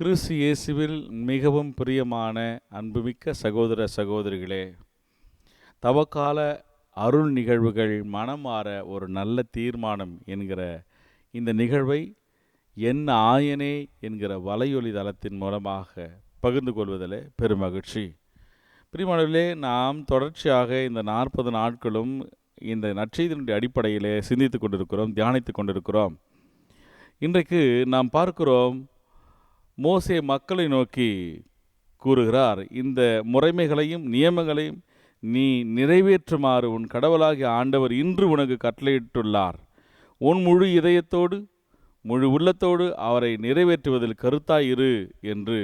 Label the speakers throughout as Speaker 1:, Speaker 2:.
Speaker 1: கிறிஸ்து இயேசுவில் மிகவும் பிரியமான அன்புமிக்க சகோதர சகோதரிகளே தவக்கால அருள் நிகழ்வுகள் மனம் மாற ஒரு நல்ல தீர்மானம் என்கிற இந்த நிகழ்வை என் ஆயனே என்கிற வலையொலி தளத்தின் மூலமாக பகிர்ந்து கொள்வதில் பெருமகிழ்ச்சி பிரிமானவர்களே நாம் தொடர்ச்சியாக இந்த நாற்பது நாட்களும் இந்த நற்செய்தியினுடைய அடிப்படையிலே சிந்தித்து கொண்டிருக்கிறோம் தியானித்து கொண்டிருக்கிறோம். இன்றைக்கு நாம் பார்க்கிறோம் மோசே மக்களை நோக்கி கூறுகிறார் இந்த முறைமைகளையும் நியமங்களையும் நீ நிறைவேற்றுமாறு உன் கடவுளாகிய ஆண்டவர் இன்று உனக்கு கட்டளையிட்டுள்ளார். உன் முழு இதயத்தோடு முழு உள்ளத்தோடு அவரை நிறைவேற்றுவதில் கருத்தாயிரு என்று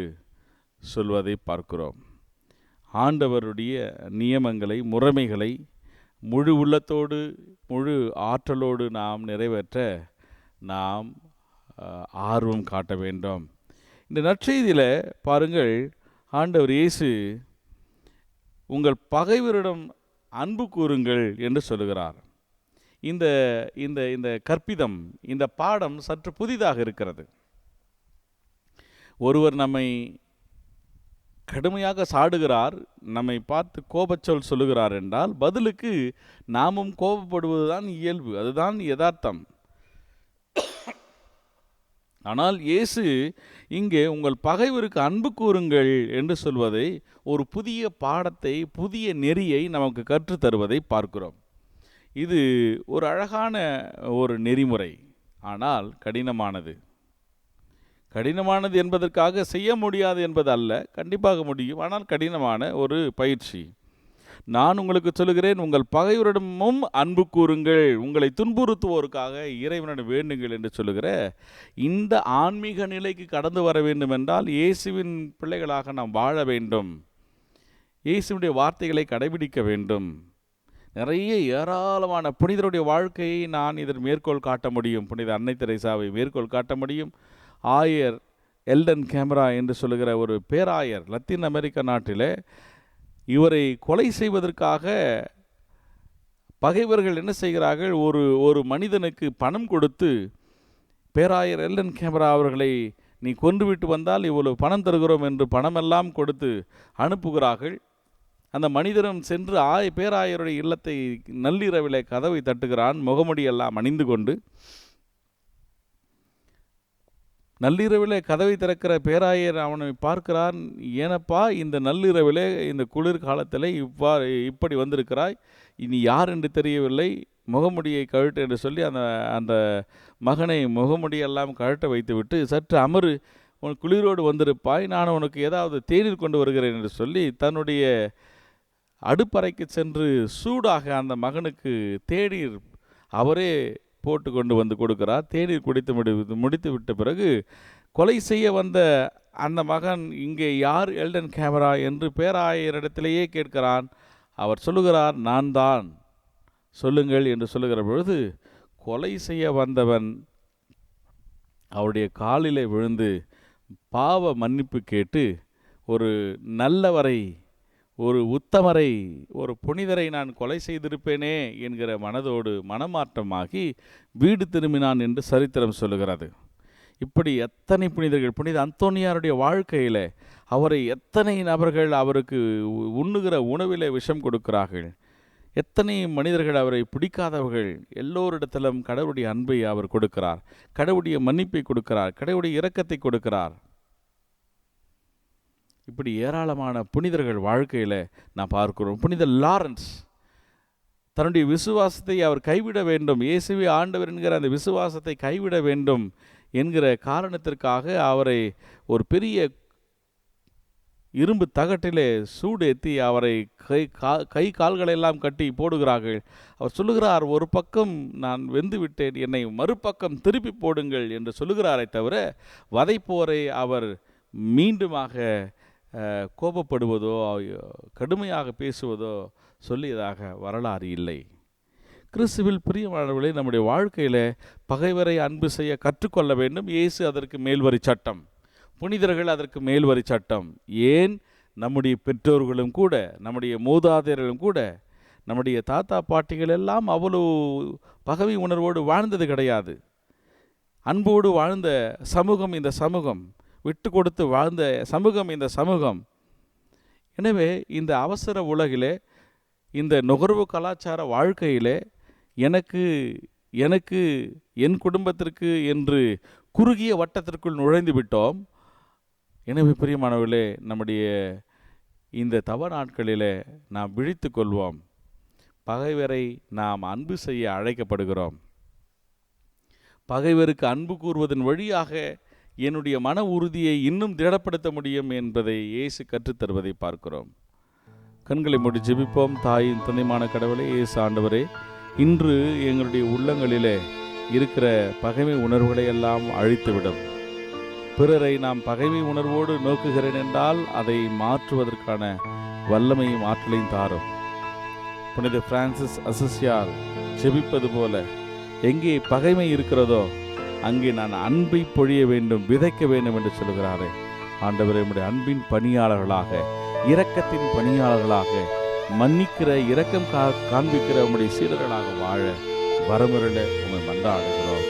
Speaker 1: சொல்வதை பார்க்கிறோம். ஆண்டவருடைய நியமங்களை முறைமைகளை முழு உள்ளத்தோடு முழு ஆற்றலோடு நாம் நிறைவேற்ற நாம் ஆர்வம் காட்ட வேண்டும். இந்த நற்செய்தியில் பாருங்கள் ஆண்டவர் இயேசு உங்கள் பகைவரிடம் அன்பு கூறுங்கள் என்று சொல்லுகிறார். இந்த இந்த இந்த கற்பிதம் இந்த பாடம் சற்று புதிதாக இருக்கிறது. ஒருவர் நம்மை கடுமையாக சாடுகிறார் நம்மை பார்த்து கோபச்சொல் சொல்லுகிறார் என்றால் பதிலுக்கு நாமும் கோபப்படுவதுதான் இயல்பு அதுதான் யதார்த்தம். ஆனால் இயேசு இங்கே உங்கள் பகைவருக்கு அன்பு கூறுங்கள் என்று சொல்வதை ஒரு புதிய பாடத்தை புதிய நெறியை நமக்கு கற்றுத்தருவதை பார்க்கிறோம். இது ஒரு அழகான ஒரு நெறிமுறை ஆனால் கடினமானது. கடினமானது என்பதற்காக செய்ய முடியாது என்பது அல்ல கண்டிப்பாக முடியும் ஆனால் கடினமான ஒரு பயிற்சி. நான் உங்களுக்கு சொல்லுகிறேன் உங்கள் பகைவரிடமும் அன்பு கூறுங்கள். உங்களை துன்புறுத்துவோருக்காக இறைவனிடம் வேண்டுங்கள் என்று சொல்லுகிற இந்த ஆன்மீக நிலைக்கு கடந்து வர வேண்டும் என்றால் இயேசுவின் பிள்ளைகளாக நாம் வாழ வேண்டும். இயேசுவினுடைய வார்த்தைகளை கடைபிடிக்க வேண்டும். நிறைய ஏராளமான புனிதருடைய வாழ்க்கையை நான் இதன் மேற்கோள் காட்ட முடியும். புனித அன்னை தெரேசாவை மேற்கோள் காட்ட முடியும். ஆயர் எல்டன் கேமரா என்று சொல்லுகிற ஒரு பேராயர் லத்தீன் அமெரிக்க நாட்டிலே இவரை கொலை செய்வதற்காக பகைவர்கள் என்ன செய்கிறார்கள்? ஒரு ஒரு மனிதனுக்கு பணம் கொடுத்து பேராயர் எல்லன் கேமரா அவர்களை நீ கொன்றுவிட்டு வந்தால் இவ்வளவு பணம் தருகிறோம் என்று பணமெல்லாம் கொடுத்து அனுப்புகிறார்கள். அந்த மனிதனும் சென்று ஆய பேராயருடைய இல்லத்தை நள்ளிரவிலே கதவை தட்டுகிறான். முகமுடியெல்லாம் அணிந்து கொண்டு நள்ளிரவிலே கதவை திறக்கிற பேராயர் அவனை பார்க்கிறான் ஏனப்பா இந்த நள்ளிரவிலே இந்த குளிர் காலத்தில் இவ்வாறு இப்படி வந்திருக்கிறாய்? இனி யார் என்று தெரியவில்லை. முகமுடியை கழட்டு என்று சொல்லி அந்த அந்த மகனை முகமுடியெல்லாம் கழட்ட வைத்துவிட்டு சற்று அமரு உன் குளிரோடு வந்திருப்பாய். நான் உனக்கு ஏதாவது தேநீர் கொண்டு வருகிறேன் என்று சொல்லி தன்னுடைய அடுப்பறைக்கு சென்று சூடாக அந்த மகனுக்கு தேநீர் அவரே போட்டு கொண்டு வந்து கொடுக்கிறார். தேநீர் குடித்து முடி முடித்து விட்ட பிறகு கொலை செய்ய வந்த அந்த மகன் இங்கே யார்? எல்டன் கேமரா என்று பேராயரிடத்திலேயே கேட்கிறான். அவர் சொல்லுகிறார் நான் தான். சொல்லுங்கள் என்று சொல்லுகிற பொழுது கொலை செய்ய வந்தவன் அவருடைய காலிலே விழுந்து பாவ மன்னிப்பு கேட்டு ஒரு நல்லவரை ஒரு உத்தமரை ஒரு புனிதரை நான் கொலை செய்திருப்பேனே என்கிற மனதோடு மனமாற்றமாகி வீடு திரும்பினான் என்று சரித்திரம் சொல்லுகிறது. இப்படி எத்தனை புனிதர்கள் புனித அந்தோனியாருடைய வாழ்க்கையில் அவரை எத்தனை நபர்கள் அவருக்கு உண்ணுகிற உணவில் விஷம் கொடுக்கிறார்கள் எத்தனை மனிதர்கள் அவரை பிடிக்காதவர்கள் எல்லோரிடத்திலும் கடவுளுடைய அன்பை அவர் கொடுக்கிறார் கடவுளுடைய மன்னிப்பை கொடுக்கிறார் கடவுளுடைய இரக்கத்தை கொடுக்கிறார். இப்படி ஏராளமான புனிதர்கள் வாழ்க்கையில் நான் பார்க்கிறோம். புனித லாரன்ஸ் தன்னுடைய விசுவாசத்தை அவர் கைவிட வேண்டும். இயேசுவி ஆண்டவர் என்கிற அந்த விசுவாசத்தை கைவிட வேண்டும் என்கிற காரணத்திற்காக அவரை ஒரு பெரிய இரும்பு தகட்டிலே சூடேத்தி அவரை கை கா கை கால்களெல்லாம் கட்டி போடுகிறார்கள். அவர் சொல்லுகிறார் ஒரு பக்கம் நான் வெந்து விட்டேன் என்னை மறுபக்கம் திருப்பி போடுங்கள் என்று சொல்லுகிறாரே தவிர வதைப்போரை அவர் மீண்டுமாக கோபப்படுவதோ கடுமையாக பேசுவதோ சொல்லியதாக வரலாறு இல்லை. கிறிஸ்துவில் பிரியமானவர்களே நம்முடைய வாழ்க்கையில் பகைவரை அன்பு செய்ய கற்றுக்கொள்ள வேண்டும். இயேசு அதற்கு மேல்வரி சட்டம். புனிதர்கள் அதற்கு மேல்வரி சட்டம். ஏன்? நம்முடைய பெற்றோர்களும் கூட நம்முடைய மூதாதையர்களும் கூட நம்முடைய தாத்தா பாட்டிகள் எல்லாம் அவ்வளவு பகவி உணர்வோடு வாழ்ந்தது கிடையாது. அன்போடு வாழ்ந்த சமூகம் இந்த சமூகம். விட்டு கொடுத்து வாழ்ந்த சமூகம் இந்த சமூகம். எனவே இந்த அவசர உலகிலே இந்த நுகர்வு கலாச்சார வாழ்க்கையிலே எனக்கு எனக்கு என் குடும்பத்திற்கு என்று குறுகிய வட்டத்திற்குள் நுழைந்து விட்டோம். எனவே பிரியமானவர்களே நம்முடைய இந்த தவ நாட்களிலே நாம் விழித்து கொள்வோம். பகைவரை நாம் அன்பு செய்ய அழைக்கப்படுகிறோம். பகைவருக்கு அன்பு கூறுவதன் வழியாக என்னுடைய மன உறுதியை இன்னும் திடப்படுத்த முடியும் என்பதை இயேசு கற்றுத்தருவதை பார்க்கிறோம். கண்களை மூடி ஜெபிப்போம். தாயின் தந்தைமான கடவுளே இயேசு ஆண்டவரே இன்று எங்களுடைய உள்ளங்களிலே இருக்கிற பகைமை உணர்வுகளை எல்லாம் அழித்துவிடும். பிறரை நாம் பகைமை உணர்வோடு நோக்குகிறேன் என்றால் அதை மாற்றுவதற்கான வல்லமையும் ஆற்றலையும் தாரும். புனித பிரான்சிஸ் அசசியால் ஜெபிப்பது போல எங்கே பகைமை இருக்கிறதோ அங்கே நான் அன்பை பொழிய வேண்டும் விதைக்க வேண்டும் என்று சொல்கிறாரே. ஆண்டவர் நம்முடைய அன்பின் பணியாளர்களாக இரக்கத்தின் பணியாளர்களாக மன்னிக்கிற இரக்கம் கா காண்பிக்கிற உம்முடைய சீடர்களாக வாழ வரமுறையில் உண்மை மன்றாடுகிறோம்.